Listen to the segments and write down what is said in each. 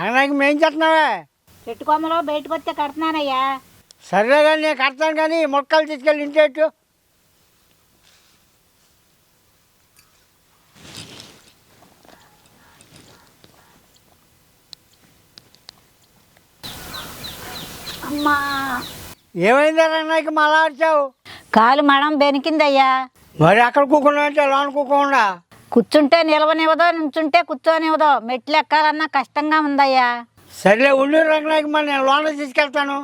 రంగనాయకం ఏం చేస్తున్నావే? చెట్టు కొమ్మలో బయటకు వస్తే కడుతున్నానయ్యా. సర్లే కానీ నేను కడతాను కానీ మొక్కలు తీసుకెళ్ళి ఇంటేట్టు అమ్మా. ఏమైందా రంగనాయకం అలా వచ్చావు కాలు మడం బెనికిందయ్యా. మరి అక్కడ కూకున్నా అంటే లోన కూకుండా? కూర్చుంటే నిలవనివ్వదో నుంచుంటే కూర్చోనివ్వదో. మెట్లు ఎక్కాలన్నా కష్టంగా ఉందయ్యా. సర్లే ఉండు రంగనాయకం మరి నేను లోన తీసుకెళ్తాను.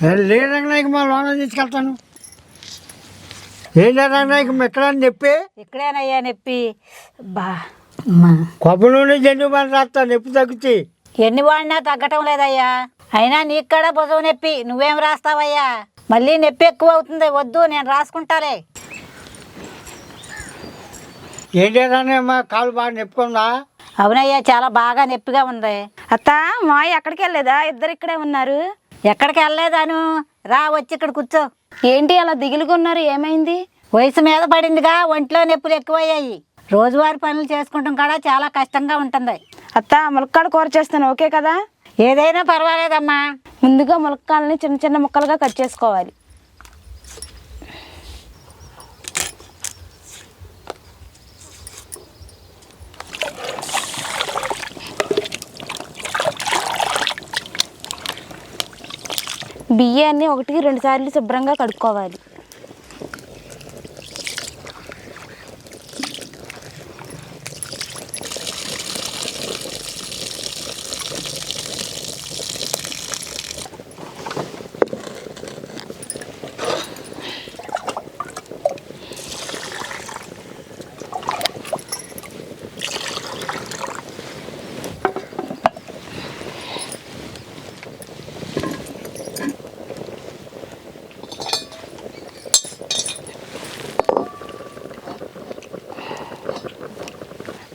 సరే, లే రంగనాయకం లోన తీసుకెళ్తాను. ఏంటా రంగనాయకం ఎక్కడ చెప్పి ఇక్కడేనయ్యా నొప్పి. బా అమ్మా కొబ్బరి నూనె జండు రాస్తా నొప్పి తగ్గుతాయి ఎన్ని వాడినా తగ్గటం లేదయ్యా. అయినా నీకు కూడా భుజం నొప్పి నువ్వేం రాస్తావయ్యా? మళ్ళీ నొప్పి ఎక్కువ అవుతుంది వద్దు నేను రాసుకుంటాలే. ఏంటి రంగమ్మ కాలు బాగా నొప్పుకుందా అవునయ్యా చాలా బాగా నొప్పిగా ఉంది. అత్త మాయ ఎక్కడికి వెళ్ళలేదా? ఇద్దరు ఇక్కడే ఉన్నారు. ఎక్కడికి వెళ్ళలేదాను? రా వచ్చి ఇక్కడ కూర్చో. ఏంటి అలా దిగులుగా ఉన్నారు ఏమైంది? వయసు మీద పడిందిగా ఒంట్లో నొప్పులు ఎక్కువయ్యాయి. రోజువారి పనులు చేసుకుంటాం కూడా చాలా కష్టంగా ఉంటుంది. అత్త ములక్కాడ కూర చేస్తాను ఓకే కదా? ఏదైనా పర్వాలేదమ్మా. ముందుగా ములక్కాడని చిన్న చిన్న ముక్కలుగా కట్ చేసుకోవాలి. బియ్యాన్ని ఒకటికి రెండు సార్లు శుభ్రంగా కడుక్కోవాలి.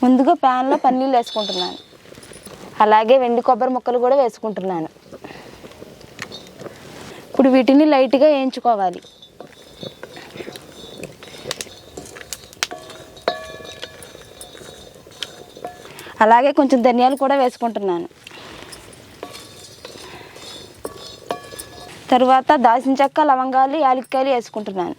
ముందుగా ప్యాన్లో పన్నీళ్ళు వేసుకుంటున్నాను. అలాగే వెండి కొబ్బరి ముక్కలు కూడా వేసుకుంటున్నాను. ఇప్పుడు వీటిని లైట్గా వేయించుకోవాలి. అలాగే కొంచెం ధనియాలు కూడా వేసుకుంటున్నాను. తరువాత దాల్చిన చెక్క లవంగాలు యాలక్కాయలు వేసుకుంటున్నాను.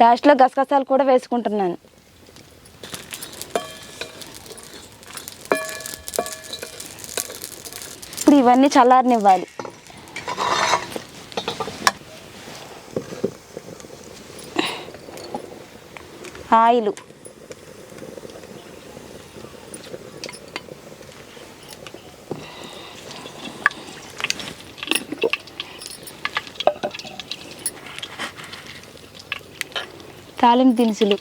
లాస్ట్లో గసగసాలు కూడా వేసుకుంటున్నాను. ఇప్పుడు ఇవన్నీ చల్లారనివ్వాలి. ఆయిలు. తాలింపు దినుసులు.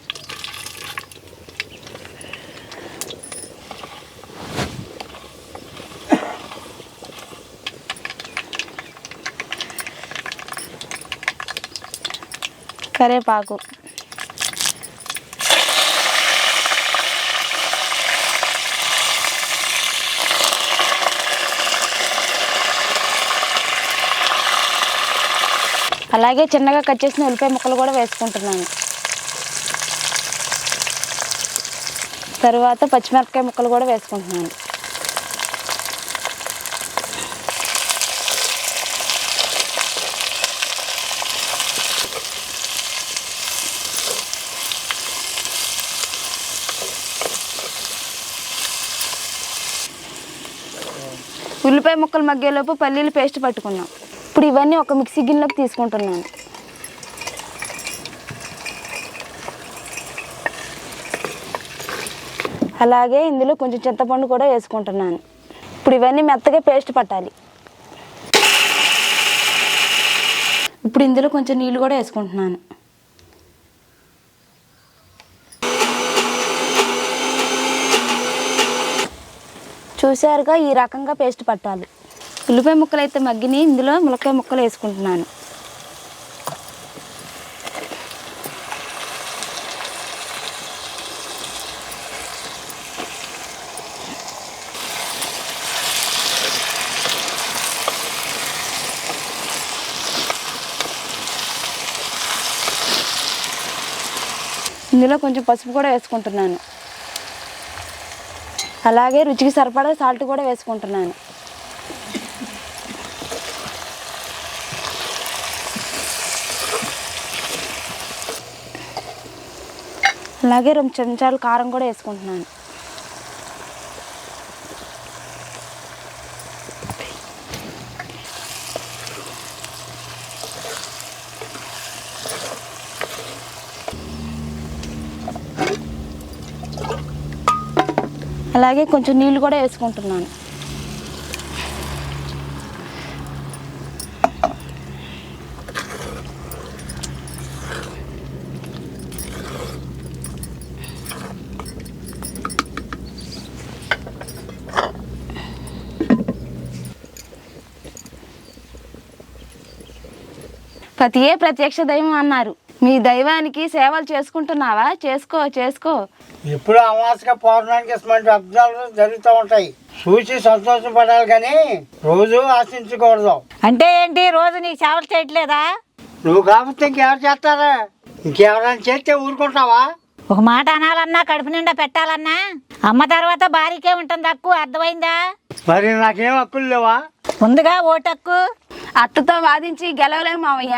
కరేపాకు. అలాగే చిన్నగా కట్ చేసిన ఉల్లిపాయ ముక్కలు కూడా వేసుకుంటున్నాను. తర్వాత పచ్చిమిరపకాయ ముక్కలు కూడా వేసుకుంటున్నాను. ఉల్లిపాయ ముక్కలు మగ్గేలోపు పల్లీలు పేస్ట్ పట్టుకున్నాం. ఇప్పుడు ఇవన్నీ ఒక మిక్సీ గిన్నెలోకి తీసుకుంటున్నాను. అలాగే ఇందులో కొంచెం చింతపండు కూడా వేసుకుంటున్నాను. ఇప్పుడు ఇవన్నీ మెత్తగా పేస్ట్ పట్టాలి. ఇప్పుడు ఇందులో కొంచెం నీళ్ళు కూడా వేసుకుంటున్నాను. చూసారుగా ఈ రకంగా పేస్ట్ పట్టాలి. ఉల్లిపాయ ముక్కలు అయితే మగ్గిని ఇందులో ములక్కాయ ముక్కలు వేసుకుంటున్నాను. ఇందులో కొంచెం పసుపు కూడా వేసుకుంటున్నాను. అలాగే రుచికి సరిపడా సాల్ట్ కూడా వేసుకుంటున్నాను. అలాగే రెండు చెంచాలు కారం కూడా వేసుకుంటున్నాను. అలాగే కొంచెం నీళ్ళు కూడా వేసుకుంటున్నాను. పతియే ప్రత్యక్ష దైవం అన్నారు. మీ దైవానికి సేవలు చేసుకుంటున్నావా? చేసుకో చేసుకో. ఇప్పుడు అమావాస్య పౌర్ణానికి ఇటువంటి అబ్దాలు జరుగుతూ ఉంటాయి. చూసి సంతోషపడాలి కానీ రోజు ఆశించకూడదు. అంటే ఏంటి? రోజు నీకు సేవలు చేయట్లేదా? నువ్వు కాకపోతే ఇంకెవరు చేస్తారా? ఇంకెవరైనా చేస్తే ఊరుకుంటావా? ఒక మాట అనాలన్నా కడుపు నిండా పెట్టాలన్నా అమ్మ తర్వాత భార్యకే ఉంటుంది హక్కు. అర్థమైందా? మరి నాకేం హక్కులు లేవా? ముందుగా ఓటక్కు అత్తతో వాదించి గెలవలేము మావయ్య.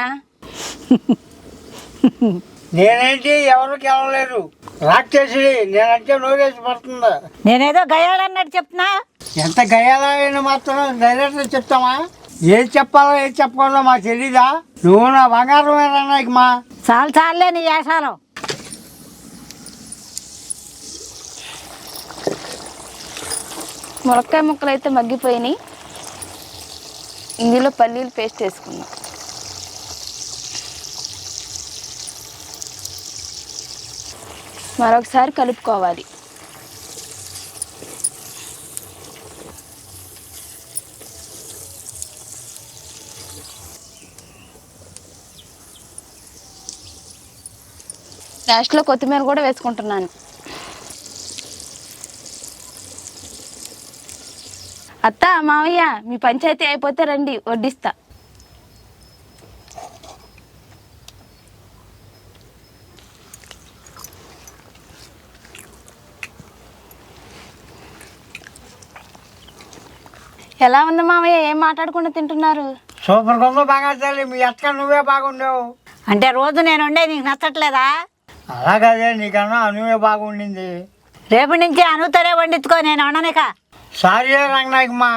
నేనేంటి ఎవరు గెలవలేరు రాక్షసుడి నేనంటే నోరేసి పడుతుందా? నేనేదో గయాలన్నట్టు చెప్తున్నా. ఎంత గయాలైన మాత్రం డైరెక్ట్గా చెప్తామా? ఏం చెప్పాలో ఏం చెప్పకూడదో మాకు తెలీదా? నువ్వు నా నాకు మా? చాలు చాలులే నీ వేషాలు. ములక్కాయ ముక్కలు అయితే మగ్గిపోయినాయి. ఇందులో పల్లీలు పేస్ట్ వేసుకుందాం మరొకసారి కలుపుకోవాలి. లాస్ట్లో కొత్తిమీర కూడా వేసుకుంటున్నాను. అత్త మావయ్య మీ పంచాయతీ అయిపోతే రండి వడ్డిస్తా. ఎలా ఉంది మావయ్య? ఏం మాట్లాడకుండా తింటున్నారు? సూపర్ కొందో బాగా తల్లి మీ అక్క నువ్వే బాగుండేవు. అంటే రోజు నేను ఉండే నీకు నచ్చట్లేదా? అలాగదే నీకన్నా నువ్వే బాగుండింది. రేపు నుంచి అనుతరే వండించుకో నేను వండనిక. సారీ రంగనాయకమ్మా.